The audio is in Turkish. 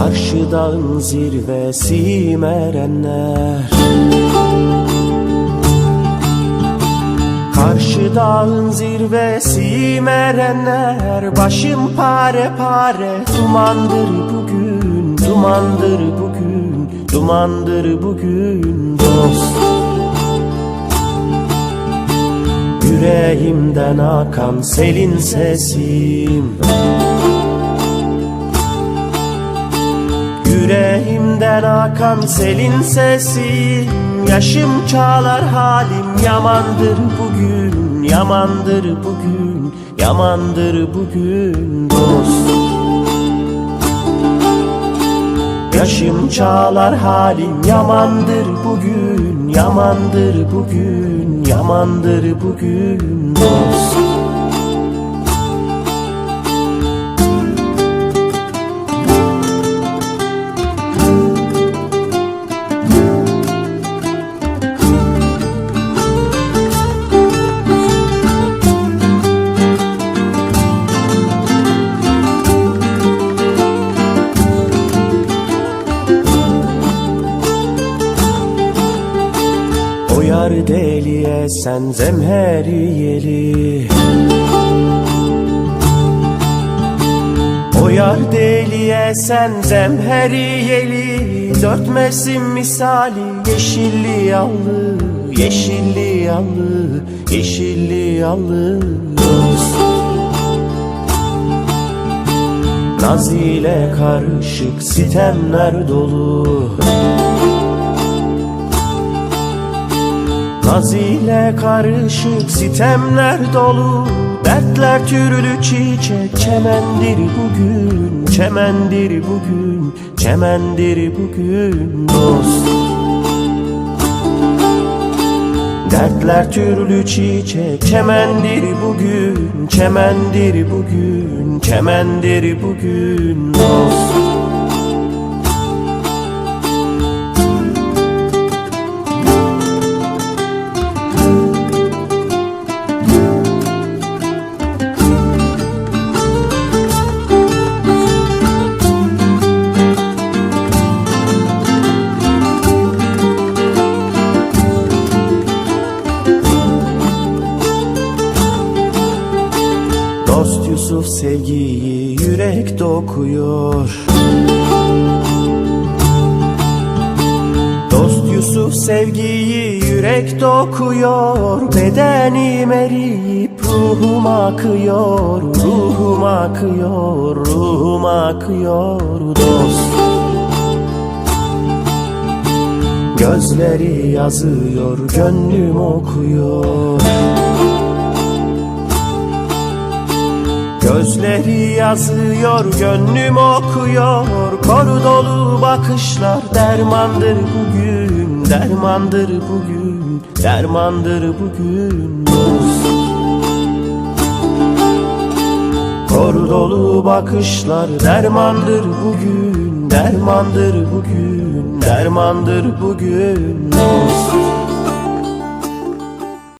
Karşı dağın zirvesi merenler Karşı dağın zirvesi merenler Başım pare pare. Dumandır bugün, dumandır bugün Dumandır bugün dost. Yüreğimden akan selin sesim Yüreğimden akan selin sesim Yaşım çağlar halim. Yamandır bugün Yamandır bugün, yamandır bugün dost. Yaşım çağlar halim yamandır bugün Yamandır bugün, yamandır bugün dost yar deliye sen zemheriyeli O yar deliye sen zemheriyeli Dört mevsim misali yeşilli yallı Yeşilli yallı, yeşilli yallı. Naz ile karışık sitemler dolu Naz ile karışık sitemler dolu. Dertler türlü çiçek çemendir bugün Çemendir bugün, çemendir bugün dost. Dertler türlü çiçek çemendir bugün Çemendir bugün, çemendir bugün dost Dost Yusuf sevgiyi yürek dokuyor. Dost Yusuf sevgiyi yürek dokuyor. Bedenim eriyip ruhum akıyor. Ruhum akıyor, ruhum akıyor dost. Gözleri yazıyor, gönlüm okuyor Gözleri yazıyor, gönlüm okuyor. Koru dolu bakışlar dermandır bugün Dermandır bugün, dermandır bugün. Dost Koru dolu bakışlar dermandır bugün Dermandır bugün, dermandır bugün. dost